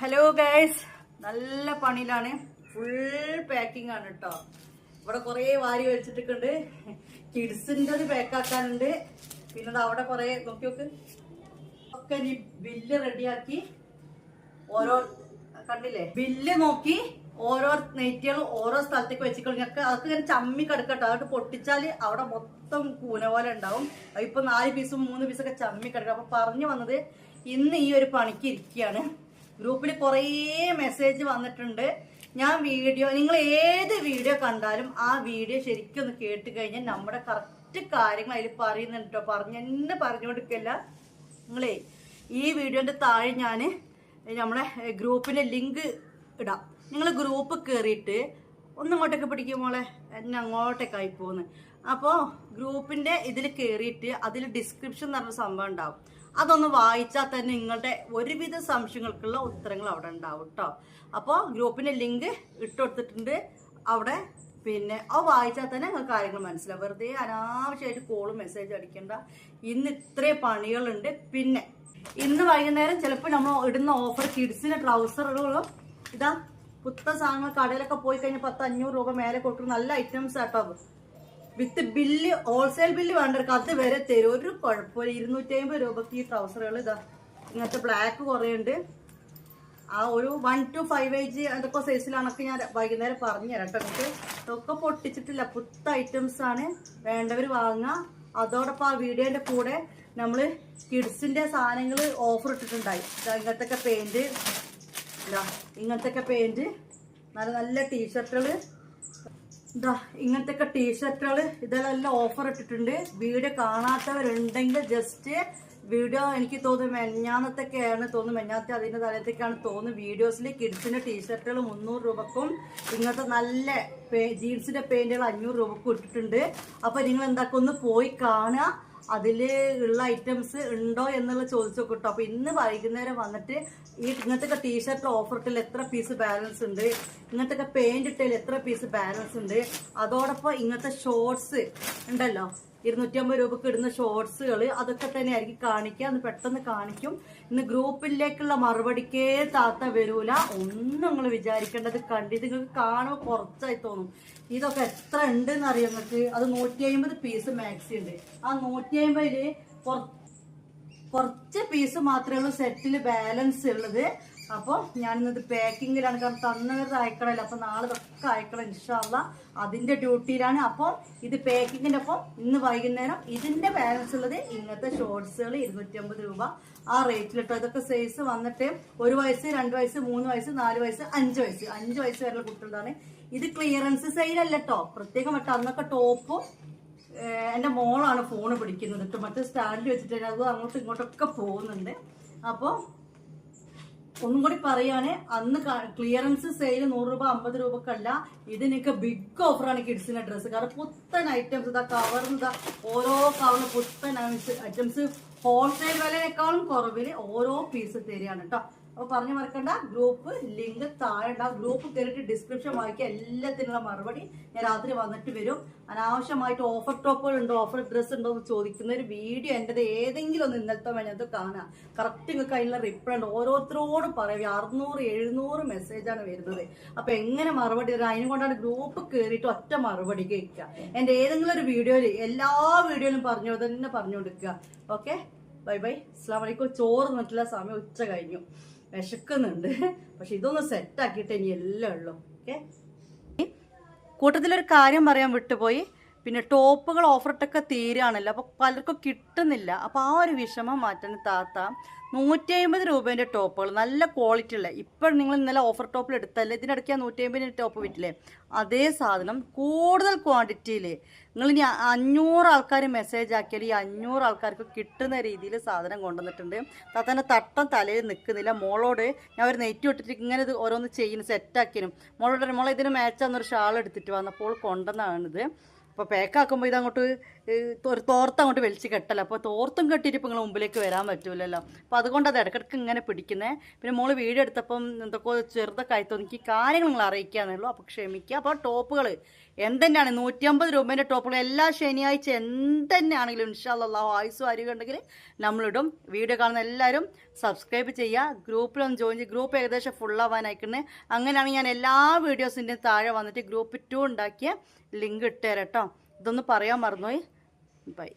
Hello guys നല്ല പണിയിലാണ്. Full packing ആണ് കേട്ടോ ഇവിടെ കുറേ വാരി വെച്ചിട്ടുണ്ട് ഒരു പാക്കാക്കാനുണ്ട് പിന്നെ ദാ അവിടെ കുറേ നോക്കി നോക്ക്. ഒക്കെ ഇനി ബില്ല് റെഡിയാക്കി ഓരോ കണ്ടില്ലേ? ബില്ല് നോക്കി ഓരോ നെയ്റ്റുകൾ ഓരോ സ്ഥലത്തേക്ക് വെച്ചിട്ടുണ്ടെങ്കിൽ അതൊക്കെ ഇങ്ങനെ ചമ്മി കിടക്കട്ടോ. അതൊക്കെ പൊട്ടിച്ചാൽ അവിടെ മൊത്തം കൂന പോലെ ഉണ്ടാവും. ഇപ്പൊ നാല് പീസും മൂന്ന് പീസൊക്കെ ചമ്മി കിടക്കും. അപ്പൊ പറഞ്ഞു വന്നത് ഇന്ന് ഈ ഒരു പണിക്ക് ഇരിക്കുകയാണ്. ഗ്രൂപ്പിൽ കുറേ മെസ്സേജ് വന്നിട്ടുണ്ട്. ഞാൻ വീഡിയോ നിങ്ങൾ ഏത് വീഡിയോ കണ്ടാലും ആ വീഡിയോ ശരിക്കും ഒന്ന് കേട്ട് കഴിഞ്ഞാൽ നമ്മുടെ കറക്റ്റ് കാര്യങ്ങൾ അതിൽ പറയുന്നുണ്ട് പറഞ്ഞ് തന്നെ പറഞ്ഞു കൊടുക്കില്ല നിങ്ങളേ ഈ വീഡിയോന്റെ താഴെ ഞാൻ നമ്മളെ ഗ്രൂപ്പിന്റെ ലിങ്ക് ഇടാം. നിങ്ങൾ ഗ്രൂപ്പ് കയറിയിട്ട് ഒന്ന് ഇങ്ങോട്ടൊക്കെ പിടിക്കും മോളെ. എന്നെ അങ്ങോട്ടേക്കായി പോകുന്നു അപ്പോൾ ഗ്രൂപ്പിന്റെ ഇതിൽ കയറിയിട്ട് അതിൽ ഡിസ്ക്രിപ്ഷൻ എന്ന് പറഞ്ഞ സംഭവം ഉണ്ടാവും. അതൊന്ന് വായിച്ചാൽ തന്നെ നിങ്ങളുടെ ഒരുവിധ സംശയങ്ങൾക്കുള്ള ഉത്തരങ്ങൾ അവിടെ ഉണ്ടാവും കേട്ടോ അപ്പോൾ ഗ്രൂപ്പിന്റെ ലിങ്ക് ഇട്ട് കൊടുത്തിട്ടുണ്ട് അവിടെ പിന്നെ അത് വായിച്ചാൽ തന്നെ നിങ്ങൾക്ക് കാര്യങ്ങൾ മനസ്സിലാവും. വെറുതെ അനാവശ്യമായിട്ട് കോളും മെസ്സേജ് അടിക്കേണ്ട. ഇന്ന് ഇത്രയും പണികളുണ്ട്. പിന്നെ ഇന്ന് വൈകുന്നേരം ചിലപ്പോൾ നമ്മൾ ഇടുന്ന ഓഫർ കിഡ്സിന് ട്രൗസറുകളും ഇതാ പുത്ത സാധനങ്ങൾ കടയിലൊക്കെ പോയി കഴിഞ്ഞാൽ പത്ത് അഞ്ഞൂറ് രൂപ മേലെ കൊടുക്കുന്ന നല്ല ഐറ്റംസ് ആട്ടോ. വിത്ത് ബില്ല് ഹോൾസെയിൽ ബില്ല് വേണ്ടവർക്ക് അത് വരെ തരും. ഒരു കുഴപ്പമില്ല. ഇരുന്നൂറ്റി അമ്പത് രൂപക്ക് ഈ ട്രൗസറുകൾ ഇതാ. ഇങ്ങനത്തെ ബ്ലാക്ക് കുറേ ഉണ്ട്. ആ ഒരു വൺ ടു ഫൈവ് ഏജ് അതൊക്കെ സൈസിലാണൊക്കെ ഞാൻ വൈകുന്നേരം പറഞ്ഞു തരാം കേട്ടോ നമുക്ക് ഇതൊക്കെ പൊട്ടിച്ചിട്ടില്ല. പുത്ത ഐറ്റംസ് ആണ്. വേണ്ടവർ വാങ്ങുക. അതോടൊപ്പം ആ വീഡിയോന്റെ കൂടെ നമ്മൾ കിഡ്സിന്റെ സാധനങ്ങൾ ഓഫർ ഇട്ടിട്ടുണ്ടായി. ഇങ്ങനത്തെയൊക്കെ ഇങ്ങനത്തെ പെയിന്റ് ഇങ്ങനത്തെ പെയിന്റ് നല്ല നല്ല ടീഷർട്ടുകൾ ഇതാ ഇങ്ങനത്തെ ടീഷർട്ടുകൾ ഇതിലെല്ലാം ഓഫർ ഇട്ടിട്ടുണ്ട്. വീഡിയോ കാണാത്തവരുണ്ടെങ്കിൽ ജസ്റ്റ് വീഡിയോ എനിക്ക് തോന്നുന്നു മെഞ്ഞാന്നത്തൊക്കെയാണ് തോന്നുന്നു. മെഞ്ഞാത്തെ അതിന്റെ തലത്തേക്കാണ് തോന്നുന്നു. വീഡിയോസിൽ കിഡ്സിന്റെ ടീഷർട്ടുകൾ മുന്നൂറ് രൂപക്കും ഇങ്ങനത്തെ നല്ല ജീൻസിന്റെ പെയിന്റുകൾ അഞ്ഞൂറ് രൂപക്കും ഇട്ടിട്ടുണ്ട്. അപ്പോൾ നിങ്ങൾ എന്താക്കൊന്ന് പോയി കാണുക. അതിൽ ഉള്ള ഐറ്റംസ് ഉണ്ടോ എന്നുള്ളത് ചോദിച്ചു നോക്കട്ടോ അപ്പോൾ ഇന്ന് വൈകുന്നേരം വന്നിട്ട് ഈ ഇങ്ങനത്തെ ടീഷർട്ട് ഓഫർ എത്ര പീസ് ബാലൻസ് ഉണ്ട്? ഇങ്ങനത്തെ പെയിന്റ് ഇട്ടതിൽ എത്ര പീസ് ബാലൻസ് ഉണ്ട്? അതോടൊപ്പം ഇങ്ങനത്തെ ഷോർട്സ് ഉണ്ടല്ലോ. ഇരുന്നൂറ്റി അമ്പത് രൂപക്ക് ഇടുന്ന ഷോർട്സുകൾ അതൊക്കെ തന്നെ ആയിരിക്കും കാണിക്കുക. അന്ന് പെട്ടെന്ന് കാണിക്കും. ഇന്ന് ഗ്രൂപ്പിലേക്കുള്ള മറുപടിക്കേ താത്ത വരൂല. ഒന്നും നിങ്ങൾ വിചാരിക്കേണ്ടത് കണ്ടിത് നിങ്ങൾക്ക് കാണുമ്പോൾ കുറച്ചായി തോന്നും. ഇതൊക്കെ എത്ര ഉണ്ട് എന്നറിയാം നിങ്ങൾക്ക്? അത് നൂറ്റി അമ്പത് പീസ് മാക്സി ഉണ്ട്. ആ നൂറ്റി അമ്പതിൽ കുറച്ച് പീസ് മാത്രമേ ഉള്ളൂ സെറ്റിൽ ബാലൻസ് ഉള്ളത്. അപ്പോൾ ഞാനിന്നത് പാക്കിങ്ങിലാണ്. കാരണം തന്നത് അയക്കണമല്ലോ. അപ്പോൾ നാളെ ഇതൊക്കെ അയക്കണം ഇൻഷാല്ല അതിന്റെ ഡ്യൂട്ടിയിലാണ്. അപ്പോൾ ഇത് പാക്കിങ്ങിന്റെ ഒപ്പം ഇന്ന് വൈകുന്നേരം ഇതിന്റെ ബാലൻസ് ഉള്ളത് ഇന്നത്തെ ഷോർട്സുകൾ ഇരുന്നൂറ്റമ്പത് രൂപ. ആ റേറ്റിൽ കേട്ടോ ഇതൊക്കെ സൈസ് വന്നിട്ട് ഒരു വയസ്സ് രണ്ട് വയസ്സ് മൂന്ന് വയസ്സ് നാല് വയസ്സ് അഞ്ച് വയസ്സ്. അഞ്ച് വയസ്സ് വരെയുള്ള കുട്ടികളാണ് ഇത് ക്ലിയറൻസ് സൈലല്ല കേട്ടോ പ്രത്യേകം മറ്റോ അന്നൊക്കെ ടോപ്പും എന്റെ മോളാണ് ഫോൺ പിടിക്കുന്നത് മറ്റേ സ്റ്റാൻഡിൽ വെച്ചിട്ട് അത് അങ്ങോട്ടും ഇങ്ങോട്ടൊക്കെ പോകുന്നുണ്ട്. അപ്പോൾ ഒന്നും കൂടി പറയാണ് അന്ന് ക്ലിയറൻസ് സെയിൽ നൂറ് രൂപ അമ്പത് രൂപക്കല്ല. ഇത് നിങ്ങൾക്ക് ബിഗ് ഓഫറാണ് കിഡ്സിന്റെ ഡ്രസ്സ് കാരണം പുത്തൻ ഐറ്റംസ് ഇതാ കവറിന് ഇതാ ഓരോ കവറിന് പുത്തൻ ഐറ്റംസ് ഹോൾസെയിൽ വിലയേക്കാളും കുറവിൽ ഓരോ പീസ് തരികയാണ് കേട്ടോ അപ്പൊ പറഞ്ഞു മറക്കണ്ട ഗ്രൂപ്പ് ലിങ്ക് താഴെ ഉണ്ടാവും ഗ്രൂപ്പ് കയറിയിട്ട് ഡിസ്ക്രിപ്ഷൻ വായിക്കുക എല്ലാത്തിനുള്ള മറുപടി ഞാൻ രാത്രി വന്നിട്ട് വരും. അനാവശ്യമായിട്ട് ഓഫർ ടോപ്പുകൾ ഉണ്ടോ ഓഫർ ഡ്രസ്സ് ഉണ്ടോ എന്ന് ചോദിക്കുന്ന ഒരു വീഡിയോ എന്റെ ഏതെങ്കിലും ഒന്ന് ഇന്നലത്തെ വേണത് കാണാം. കറക്റ്റ് നിങ്ങൾക്ക് അതിനുള്ള റിപ്ലൈ ഉണ്ട്. ഓരോരുത്തരോടും പറയും. അറുന്നൂറ് എഴുന്നൂറ് മെസ്സേജാണ് വരുന്നത്. അപ്പൊ എങ്ങനെ മറുപടി തരാം? അതിനും കൊണ്ടാണ് ഗ്രൂപ്പ് കയറിയിട്ട് ഒറ്റ മറുപടി കേൾക്കുക. എന്റെ ഏതെങ്കിലും ഒരു വീഡിയോയിൽ എല്ലാ വീഡിയോയിലും പറഞ്ഞു തന്നെ പറഞ്ഞു ഓക്കെ ബൈ ബൈ അസ്ലാം വലൈക്കും ചോറ് നിന്നിട്ടുള്ള സമയം ഉച്ച കഴിഞ്ഞു. വിശക്കുന്നുണ്ട്. പക്ഷെ ഇതൊന്ന് സെറ്റ് ആക്കിയിട്ട് ഇനി എല്ലാം ഉള്ളൂ. ഓക്കെ കൂട്ടത്തിലൊരു കാര്യം പറയാൻ വിട്ടുപോയി. പിന്നെ ടോപ്പുകൾ ഓഫറിട്ടൊക്കെ തീരുകയാണല്ലോ. അപ്പോൾ പലർക്കും കിട്ടുന്നില്ല. അപ്പോൾ ആ ഒരു വിഷമം മാറ്റാൻ താത്ത നൂറ്റി അമ്പത് രൂപേന്റെ ടോപ്പുകൾ നല്ല ക്വാളിറ്റി ഉള്ള ഇപ്പം നിങ്ങൾ ഇന്നലെ ഓഫർ ടോപ്പിൽ എടുത്തല്ലേ? ഇതിനിടയ്ക്ക് ആ നൂറ്റി അമ്പതിന്റെ ടോപ്പ് വിറ്റില്ലേ? അതേ സാധനം കൂടുതൽ ക്വാണ്ടിറ്റിയിൽ നിങ്ങൾ ഇനി അഞ്ഞൂറ് ആൾക്കാർ മെസ്സേജ് ആക്കിയാൽ ഈ അഞ്ഞൂറ് ആൾക്കാർക്ക് കിട്ടുന്ന രീതിയിൽ സാധനം കൊണ്ടുവന്നിട്ടുണ്ട്. താത്തന്റെ തട്ടം തലയിൽ നിൽക്കുന്നില്ല. മോളോട് ഞാൻ ഒരു നെറ്റ് ഇട്ടിട്ട് ഇങ്ങനെ ഇത് ഓരോന്ന് ചെയ്യുന്നു സെറ്റാക്കിനും മോളോട് മോളെ ഇതിന് മാച്ചാന്നൊരു ഷാൾ എടുത്തിട്ട് വന്നപ്പോൾ കൊണ്ടുവന്നാണിത് അപ്പോൾ പാക്കാക്കുമ്പോൾ ഇതങ്ങോട്ട് തോർത്ത് അങ്ങോട്ട് വലിച്ച് കെട്ടല. അപ്പോൾ തോർത്തും കെട്ടിയിട്ട് ഇപ്പോൾ നിങ്ങൾ മുമ്പിലേക്ക് വരാൻ പറ്റൂലല്ലോ. അപ്പോൾ അതുകൊണ്ട് അത് ഇടയ്ക്കിടയ്ക്ക് ഇങ്ങനെ പിടിക്കുന്നത് പിന്നെ മോൾ വീഡിയോ എടുത്തപ്പം എന്തൊക്കെ ചെറുതൊക്കെ ആയി എനിക്ക് കാര്യങ്ങൾ നിങ്ങൾ അറിയിക്കാന്നുള്ളൂ അപ്പോൾ ക്ഷമിക്കുക അപ്പോൾ ടോപ്പുകൾ എന്തെന്നെയാണ് നൂറ്റമ്പത് രൂപേന്റെ ടോപ്പുകൾ എല്ലാ ശനിയാഴ്ച എന്തെന്നെയാണെങ്കിലും ഇൻഷാല്ലാ ആയുസ് അരിക ഉണ്ടെങ്കിൽ നമ്മളിടും. വീഡിയോ കാണുന്ന എല്ലാവരും സബ്സ്ക്രൈബ് ചെയ്യുക ഗ്രൂപ്പിലൊന്ന് ജോയിൻ ചെയ്യുക ഗ്രൂപ്പ് ഏകദേശം ഫുൾ ആവാനായിക്കുന്നത് അങ്ങനെയാണെങ്കിൽ ഞാൻ എല്ലാ വീഡിയോസിന്റെയും താഴെ വന്നിട്ട് ഗ്രൂപ്പ് ടു ഉണ്ടാക്കിയ ലിങ്ക് ഇട്ടുതരാം കേട്ടോ ഇതൊന്ന് പറയാൻ മറന്നുപോയി. ബൈ